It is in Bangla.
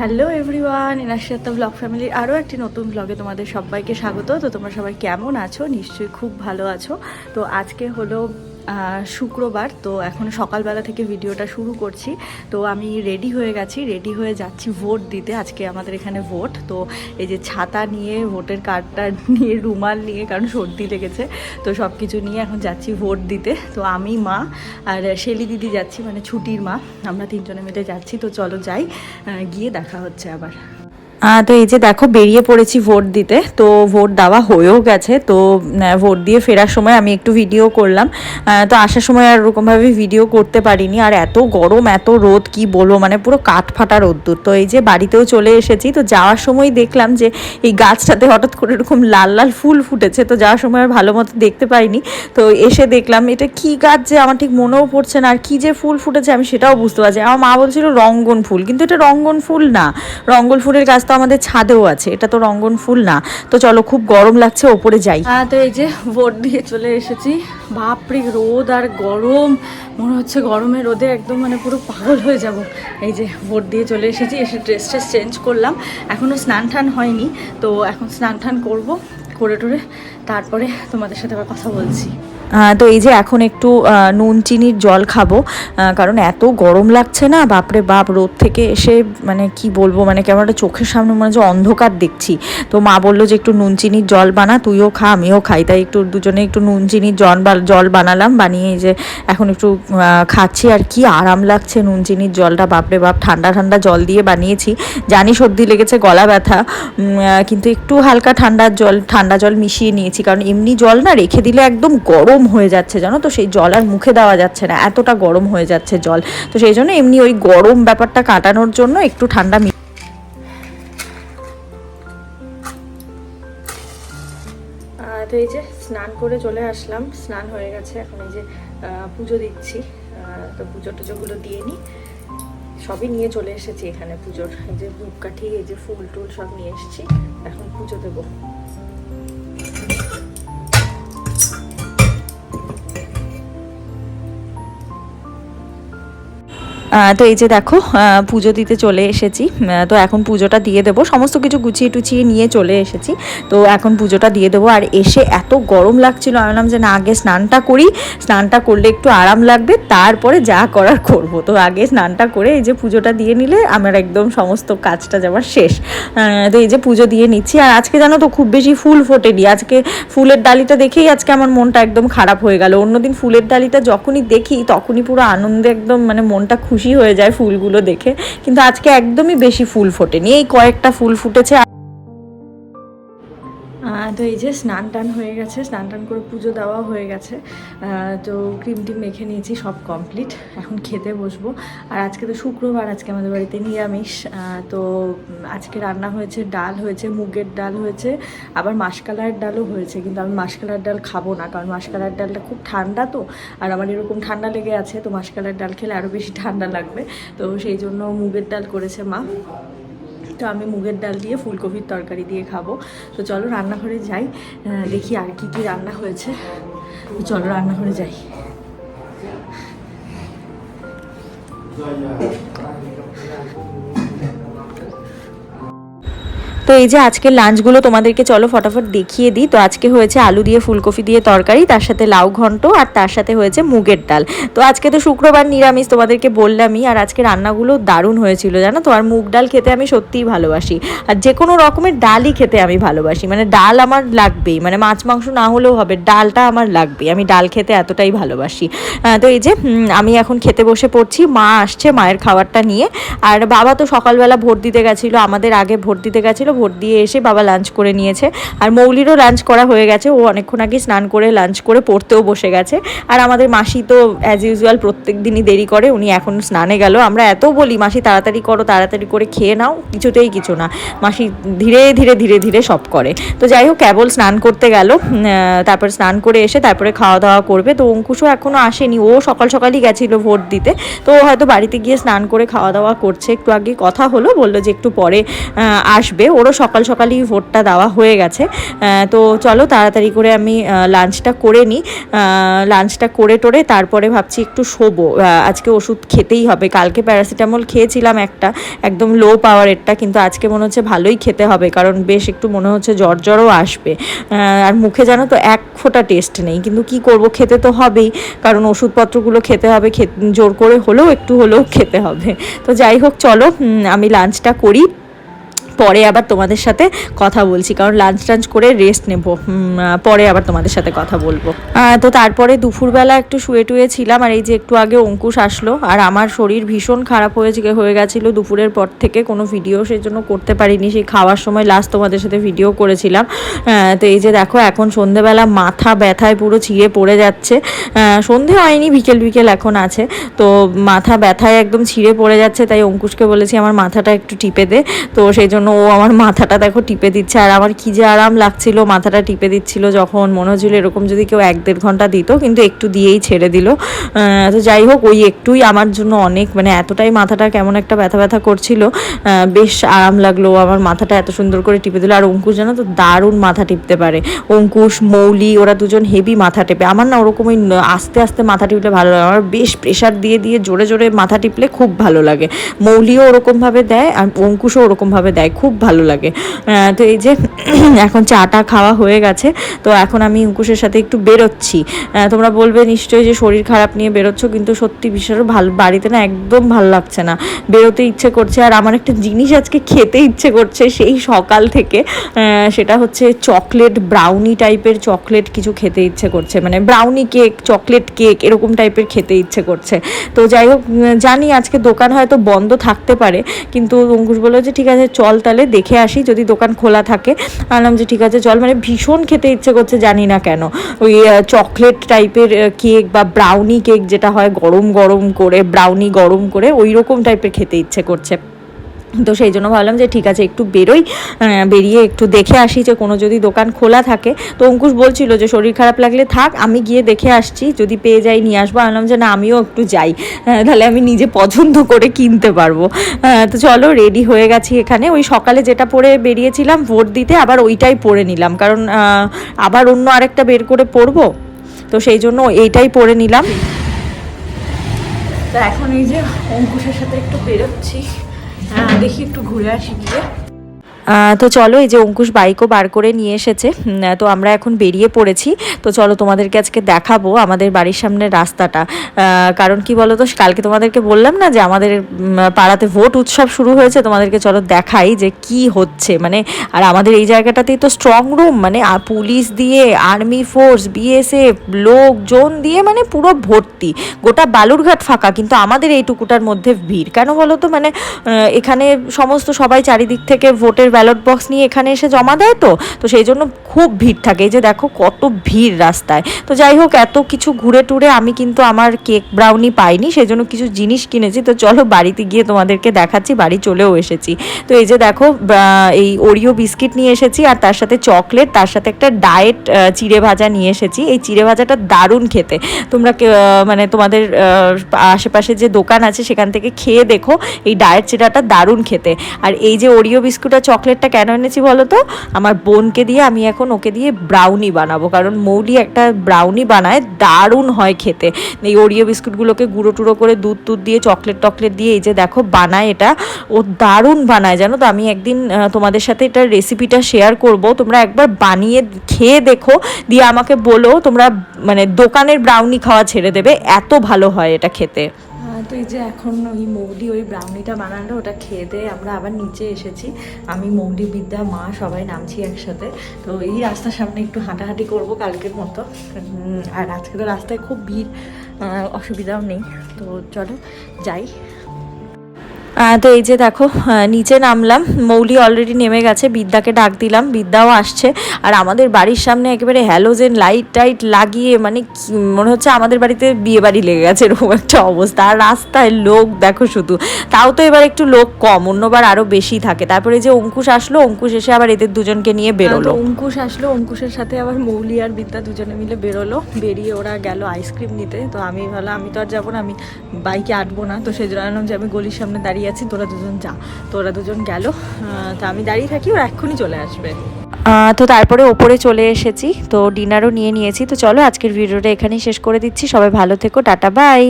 হ্যালো এভরিওয়ান ইনাশিয়াত্তা ব্লগ ফ্যামিলির আরও একটি নতুন ব্লগে তোমাদের সবাইকে স্বাগত। তো তোমরা সবাই কেমন আছো? নিশ্চয়ই খুব ভালো আছো। তো আজকে হলো শুক্রবার, তো এখন সকালবেলা থেকে ভিডিওটা শুরু করছি। তো আমি রেডি হয়ে গেছি, রেডি হয়ে যাচ্ছি ভোট দিতে। আজকে আমাদের এখানে ভোট, তো এই যে ছাতা নিয়ে, ভোটের কার্ডটা নিয়ে, রুমাল নিয়ে, কারণ সর্দি লেগেছে, তো সব কিছু নিয়ে এখন যাচ্ছি ভোট দিতে। তো আমি, মা আর শেলি দিদি যাচ্ছি মানে ছুটির মা। আমরা তিনজনে মিলে যাচ্ছি, তো চলো যাই গিয়ে দেখা হচ্ছে আবার। তো এই যে দেখো, বেরিয়ে পড়েছি ভোট দিতে। তো ভোট দেওয়া হয়েও গেছে। তো ভোট দিয়ে ফেরার সময় আমি একটু ভিডিও করলাম। তো আসার সময় আর ওরকমভাবে ভিডিও করতে পারিনি। আর এত গরম, এত রোদ, কি বলব? মানে পুরো কাঠ ফাটা রোদ্দুর। তো এই যে বাড়িতেও চলে এসেছি। তো যাওয়ার সময় দেখলাম যে এই গাছটাতে হঠাৎ করে এরকম লাল লাল ফুল ফুটেছে। তো যাওয়ার সময় আর ভালো মতো দেখতে পাইনি। তো এসে দেখলাম, এটা কি গাছ যে আমার ঠিক মনেও পড়ছে না। আর কি যে ফুল ফুটেছে আমি সেটাও বুঝতে পারছি আমার মা বলছিল রঙ্গন ফুল। কিন্তু এটা রঙ্গন ফুল না। রঙ্গন ফুলের গাছ তো আমাদের ছাদেও আছে, এটা তো রঙ্গন ফুল না। তো চলো খুব গরম লাগছে, ওপরে যাই। হ্যাঁ তো এই যে ভোট দিয়ে চলে এসেছি। বাপরে, রোদ আর গরম। মনে হচ্ছে গরমে রোদে একদম মানে পুরো পাগল হয়ে যাব। এই যে ভোট দিয়ে চলে এসেছি, এসে ড্রেস ট্রেস চেঞ্জ করলাম। এখনও স্নান টান হয়নি, তো এখন স্নান টান করব, করে টোরে। তারপরে তোমাদের সাথে আবার কথা বলছি। তো এই যে এখন একটু নুন, চিনির জল খাব কারণ এত গরম লাগছে না, বাপরে বাপ, রোদ থেকে এসে মানে কি বলব মানে কেমন একটা চোখের সামনে মনে হচ্ছে অন্ধকার দেখছি। তো মা বলল যে একটু নুন, চিনির জল বানা, তুইও খা, আমিও খাই। তাই একটু দুজনে একটু নুন, চিনির জল জল বানালাম, বানিয়ে যে এখন একটু খাচ্ছি। আর কি আরাম লাগছে নুন, চিনির জলটা, বাপরে বাপ, ঠান্ডা ঠান্ডা জল দিয়ে বানিয়েছি। জানি সর্দি লেগেছে, গলা ব্যথা কিন্তু একটু হালকা ঠান্ডার জল, ঠান্ডা জল মিশিয়ে নিয়েছি। কারণ এমনি জল না রেখে দিলে একদম গরম হয়ে যাচ্ছে, জানো তো? সেই জল আর মুখে দেওয়া যাচ্ছে না। এতটা গরম হয়ে যাচ্ছে জল। তো সেই জন্য এমনি ওই গরম ব্যাপারটা কাটানোর জন্য একটু ঠান্ডা তো এই যে স্নান করে চলে আসলাম। স্নান হয়ে গেছে, এখন এই যে পুজো দিচ্ছি। তো পুজো টুজোগুলো দিয়ে নিই। সবই নিয়ে চলে এসেছি এখানে পুজোর। যে ধূপকাঠি, এই যে ফুল টুল সব নিয়ে এসেছি। এখন পুজো দেবো। তো এই যে দেখো পুজো দিতে চলে এসেছি। তো এখন পুজোটা দিয়ে দেবো। সমস্ত কিছু গুছিয়ে টুচিয়ে নিয়ে চলে এসেছি। তো এখন পুজোটা দিয়ে দেবো। আর এসে এত গরম লাগছিল, আমি যে না, আগে স্নানটা করি। স্নানটা করলে একটু আরাম লাগবে। তারপরে যা করার করব। তো আগে স্নানটা করে এই যে পুজোটা দিয়ে নিলে আমার একদম সমস্ত কাজটা যাবার শেষ। তো এই যে পুজো দিয়ে নিচ্ছি। আর আজকে জানো তো, খুব বেশি ফুল ফোটেনি। আজকে ফুলের ডালিটা দেখেই আজকে আমার মনটা একদম খারাপ হয়ে গেল। অন্যদিন ফুলের ডালিটা যখনই দেখি, তখনই পুরো আনন্দে একদম মানে মনটা খুশি হয়ে যায় ফুলগুলো দেখে। কিন্তু আজকে একদমই বেশি ফুল ফোটেনি। এই কয়েকটা ফুল ফুটেছে। তো এই যে স্নান টান হয়ে গেছে, স্নান টান করে পুজো দেওয়া হয়ে গেছে। তো ক্রিম টিম মেখে নিয়েছি, সব কমপ্লিট এখন খেতে বসবো। আর আজকে তো শুক্রবার, আজকে আমাদের বাড়িতে নিরামিষ। তো আজকে রান্না হয়েছে ডাল, হয়েছে মুগের ডাল হয়েছে, আবার মাসকালার ডালও হয়েছে। কিন্তু আমি মাসকালার ডাল খাব না, কারণ মাসকালার ডালটা খুব ঠান্ডা তো। আর আমার এরকম ঠান্ডা লেগে আছে, তো মাসকালার ডাল খেলে আরও বেশি ঠান্ডা লাগবে। তো সেই জন্য মুগের ডাল করেছে মা। তো আমি মুগের ডাল দিয়ে ফুলকপির তরকারি দিয়ে খাব। তো চলো রান্নাঘরে যাই। দেখি আর কি কি রান্না হয়েছে। তো চলো রান্নাঘরে যাই। তো এই যে আজকের লাঞ্চগুলো তোমাদেরকে চলো ফটাফট দেখিয়ে দিই। তো আজকে হয়েছে আলু দিয়ে ফুলকপি দিয়ে তরকারি, তার সাথে লাউ ঘন্ট আর তার সাথে হয়েছে মুগের ডাল। তো আজকে তো শুক্রবার নিরামিষ তোমাদেরকে বললামই, আর আজকে রান্নাগুলো দারুণ হয়েছিল জানো তো, আর মুগ ডাল খেতে আমি সত্যিই ভালোবাসি। আর যে কোনো রকমের ডালই খেতে আমি ভালোবাসি মানে ডাল আমার লাগবেই মানে মাছ মাংস না হলেও হবে, ডালটা আমার লাগবেই, আমি ডাল খেতে এতটাই ভালোবাসি। তো এই যে আমি এখন খেতে বসে পড়ছি, মা আসছে মায়ের খাবারটা নিয়ে, আর বাবা তো সকালবেলা ভোট দিতে গেছিল, আমাদের আগে ভোট দিতে গেছিল ভোট দিয়ে এসে বাবা লাঞ্চ করে নিয়েছে। আর মৌলিরও লাঞ্চ করা হয়ে গেছে। ও অনেকক্ষণ আগে স্নান করে, লাঞ্চ করে পড়তেও বসে গেছে। আর আমাদের মাসি তো অ্যাজ ইউজুয়াল প্রত্যেক দিনই দেরি করে, উনি এখন স্নানে গেল। আমরা এত বলি, মাসি তাড়াতাড়ি করো, তাড়াতাড়ি করে খেয়ে নাও। কিছুতেই কিছু না। মাসি ধীরে ধীরে ধীরে ধীরে সব করে। তো যাই হোক, কেবল স্নান করতে গেল। তারপর স্নান করে এসে তারপরে খাওয়া দাওয়া করবে। তো অঙ্কুশও এখনও আসেনি। ও সকাল সকালই গেছিল ভোট দিতে। তো ও হয়তো বাড়িতে গিয়ে স্নান করে খাওয়া দাওয়া করছে। একটু আগে কথা হলো, বলল যে একটু পরে আসবে। ওরও ওরও সকাল সকালই ভোটটা দেওয়া হয়ে গেছে। তো চলো তাড়াতাড়ি করে আমি লাঞ্চটা করে নিই লাঞ্চটা করে টোরে তারপরে ভাবছি একটু শোবো। আজকে ওষুধ খেতেই হবে। কালকে প্যারাসিটামল খেয়েছিলাম একটা, একদম লো পাওয়ারেরটা কিন্তু আজকে মনে হচ্ছে ভালোই খেতে হবে, কারণ বেশ একটু মনে হচ্ছে জ্বর জ্বরও আসবে আর মুখে জানো তো এক ফোঁটা টেস্ট নেই, কিন্তু কি করব? খেতে তো হবেই, কারণ ওষুধপত্রগুলো খেতে হবে জোর করে হলেও, একটু হলেও খেতে হবে। তো যাই হোক, চলো আমি লাঞ্চটা করি। পরে আবার তোমাদের সাথে কথা বলছি, কারণ লাঞ্চ টাঞ্চ করে রেস্ট নেব। পরে আবার তোমাদের সাথে কথা বলব। তো তারপরে দুপুরবেলা একটু শুয়ে টুয়ে ছিলাম, আর এই যে একটু আগে অঙ্কুশ আসলো, আর আমার শরীর ভীষণ খারাপ হয়েছে, হয়ে গেছিল। দুপুরের পর থেকে কোনো ভিডিও সেই জন্য করতে পারিনি, সেই খাওয়ার সময় লাস্ট তোমাদের সাথে ভিডিও করেছিলাম। তো এই যে দেখো, এখন সন্ধেবেলা, মাথা ব্যথায় পুরো ছিঁড়ে পড়ে যাচ্ছে। সন্ধে হয়নি, বিকেল বিকেল এখন আছে। তো মাথা ব্যথায় একদম ছিঁড়ে পড়ে যাচ্ছে, তাই অঙ্কুশকে বলেছি, আমার মাথাটা একটু টিপে দে। তো সেই জন্য ও আমার মাথাটা দেখো টিপে দিচ্ছে। আর আমার কি যে আরাম লাগছিল, মাথাটা টিপে দিচ্ছিল যখন মনে হচ্ছিল এরকম যদি কেউ এক দেড় ঘণ্টা দিত, কিন্তু একটু দিয়েই ছেড়ে দিল। তো যাই হোক, ওই একটুই আমার জন্য অনেক মানে এতটাই মাথাটা কেমন একটা ব্যথা ব্যথা করছিল বেশ আরাম লাগল। আমার মাথাটা এত সুন্দর করে টিপে দিল। আর অঙ্কুশ জানো তো, দারুণ মাথা টিপতে পারে। অঙ্কুশ, মৌলি, ওরা দুজন হেভি মাথা টেপে। আমার না ওরকমই আস্তে আস্তে মাথা টিপলে ভালো লাগে। আমার বেশ প্রেশার দিয়ে দিয়ে জোরে জোরে মাথা টিপলে খুব ভালো লাগে। মৌলিও ওরকমভাবে দেয় আর অঙ্কুশও ওরকমভাবে দেয়। খুব ভালো লাগে। তো এই যে এখন চাটা খাওয়া হয়ে গেছে, তো এখন আমি অঙ্কুশের সাথে একটু বেরোচ্ছি। তোমরা বলবে নিশ্চয়ই যে শরীর খারাপ নিয়ে বেরোচ্ছ, কিন্তু সত্যি ভীষণ ভালো, বাড়িতে না একদম ভালো লাগছে না। বেরোতে ইচ্ছে করছে, আর আমার একটা জিনিস আজকে খেতে ইচ্ছে করছে সেই সকাল থেকে সেটা হচ্ছে চকলেট ব্রাউনি টাইপের চকলেট কিছু খেতে ইচ্ছে করছে। মানে ব্রাউনি কেক, চকলেট কেক, এরকম টাইপের খেতে ইচ্ছে করছে। তো যাই হোক জানি আজকে দোকান হয়তো বন্ধ থাকতে পারে, কিন্তু অঙ্কুশ বলল যে ঠিক আছে, চল তাহলে দেখে আসি, যদি দোকান খোলা থাকে। আনলাম যে, ঠিক আছে, চল। মানে ভীষণ খেতে ইচ্ছে করছে জানি না কেন। ওই চকলেট টাইপের কেক বা ব্রাউনি কেক যেটা হয়, গরম গরম করে ব্রাউনি গরম করে, ওই রকম টাইপের খেতে ইচ্ছে করছে। তো সেই জন্য ভাবলাম যে ঠিক আছে, একটু বেরোই বেরিয়ে একটু দেখে আসি যে কোনো যদি দোকান খোলা থাকে। তো অঙ্কুশ বলছিল যে শরীর খারাপ লাগলে থাক, আমি গিয়ে দেখে আসছি, যদি পেয়ে যাই নিয়ে আসব। আনলাম যে না, আমিও একটু যাই তাহলে আমি নিজে পছন্দ করে কিনতে পারব। তো চলো রেডি হয়ে গেছি এখানে। ওই সকালে যেটা পরে বেরিয়েছিলাম, ভোট দিতে আবার ওইটাই পরে নিলাম। কারণ আবার অন্য আরেকটা বের করে পরবো। তো সেই জন্য এইটাই পরে নিলাম। তো এখন এই যে অঙ্কুশের সাথে একটু বেরোচ্ছি। দেখি একটু ঘুরে আসি গিয়ে। তো চলো এই যে অঙ্কুশ বাইকও বার করে নিয়ে এসেছে। তো আমরা এখন বেরিয়ে পড়েছি। তো চলো তোমাদেরকে আজকে দেখাবো আমাদের বাড়ির সামনে রাস্তাটা। কারণ কি বলো তো কালকে তোমাদেরকে বললাম না যে আমাদের পাড়াতে ভোট উৎসব শুরু হয়েছে, তোমাদেরকে চলো দেখাই যে কি হচ্ছে। মানে আর আমাদের এই জায়গাটাতেই তো স্ট্রং রুম মানে পুলিশ দিয়ে আর্মি ফোর্স বিএসএফ লোকজন দিয়ে মানে পুরো ভর্তি। গোটা বালুরঘাট ফাঁকা, কিন্তু আমাদের এইটুকুটার মধ্যে ভিড়। কেন বলো তো মানে এখানে সমস্ত সবাই চারিদিক থেকে ভোটের ব্যালট বক্স নিয়ে এখানে এসে জমা দেয় তো? তো সেই জন্য খুব ভিড় থাকে। এই যে দেখো কত ভিড় রাস্তায়। তো যাই হোক, এত কিছু ঘুরে টুরে আমি কিন্তু আমার কেক ব্রাউনি পাইনি সেই জন্য কিছু জিনিস কিনেছি। তো চলো বাড়িতে গিয়ে তোমাদেরকে দেখাচ্ছি, বাড়ি চলেও এসেছি। তো এই যে দেখো এই ওরিও বিস্কিট নিয়ে এসেছি, আর তার সাথে চকলেট তার সাথে একটা ডায়েট চিড়ে ভাজা নিয়ে এসেছি। এই চিড়ে ভাজাটা দারুণ খেতে। তোমরা মানে তোমাদের আশেপাশে যে দোকান আছে, সেখান থেকে খেয়ে দেখো। এই ডায়েট চিড়াটা দারুণ খেতে। আর এই যে ওরিও বিস্কুট আর চকলেটটা কেন এনেছি বলো তো আমার বোনকে দিয়ে আমি এখন ওকে দিয়ে ব্রাউনি বানাবো। কারণ মৌলি একটা ব্রাউনি বানায়, দারুণ হয় খেতে। এই ওরিও বিস্কুটগুলোকে গুঁড়ো টুড়ো করে দুধ টুধ দিয়ে চকলেট টকলেট দিয়ে এই যে দেখো বানায় এটা, ও দারুণ বানায়। জানো তো, আমি একদিন তোমাদের সাথে এটার রেসিপিটা শেয়ার করব। তোমরা একবার বানিয়ে খেয়ে দেখো। দিয়ে আমাকে বলো, তোমরা মানে দোকানের ব্রাউনি খাওয়া ছেড়ে দেবে। এত ভালো হয় এটা খেতে। তো এই যে এখন ওই মৌলি ওই ব্রাউনিটা বানালো, ওটা খেয়ে দিয়ে আমরা আবার নিচে এসেছি। আমি মৌলি, বিদ্যা, মা সবাই নামছি একসাথে। তো এই রাস্তার সামনে একটু হাঁটাহাঁটি করব কালকের মতো। আর আজকে তো রাস্তায় খুব ভিড় অসুবিধাও নেই। তো চলো, যাই। তো এই যে দেখো নিচে নামলাম, মৌলি অলরেডি নেমে গেছে, বিদ্যাকে ডাক দিলাম, বিদ্যাও আসছে, আর আমাদের বাড়ির সামনে একেবারে হ্যালোজেন লাইট টাইট লাগিয়ে মানে মনে হচ্ছে আমাদের বাড়িতে বিয়ে বাড়ি লেগে গেছে, এরকম একটা অবস্থা। আর রাস্তায় লোক, দেখো শুধু। তাও তো এবার একটু লোক কম, অন্যবার আরও বেশি থাকে। তারপরে যে অঙ্কুশ আসলো, অঙ্কুশ এসে আবার এদের দুজনকে নিয়ে বেরোলো। অঙ্কুশ আসলো, অঙ্কুশের সাথে আবার মৌলি আর বিদ্যা দুজনে মিলে বেরোলো। বেরিয়ে ওরা গেল আইসক্রিম নিতে। তো আমি ভাবলাম, আমি তো আর যাব না, আমি বাইকে আটবো না। তো সেই জন্য যে আমি গলির সামনে দাঁড়িয়ে আছি, তোরা দুজন যা। তোরা দুজন গেল। তা আমি দাঁড়িয়ে থাকি, ওরা এক্ষুনি চলে আসবে। তো তারপরে ওপরে চলে এসেছি, তো ডিনারও নিয়ে নিয়েছি। তো চলো আজকের ভিডিওটা এখানেই শেষ করে দিচ্ছি। সবাই ভালো থেকো, টাটা, বাই।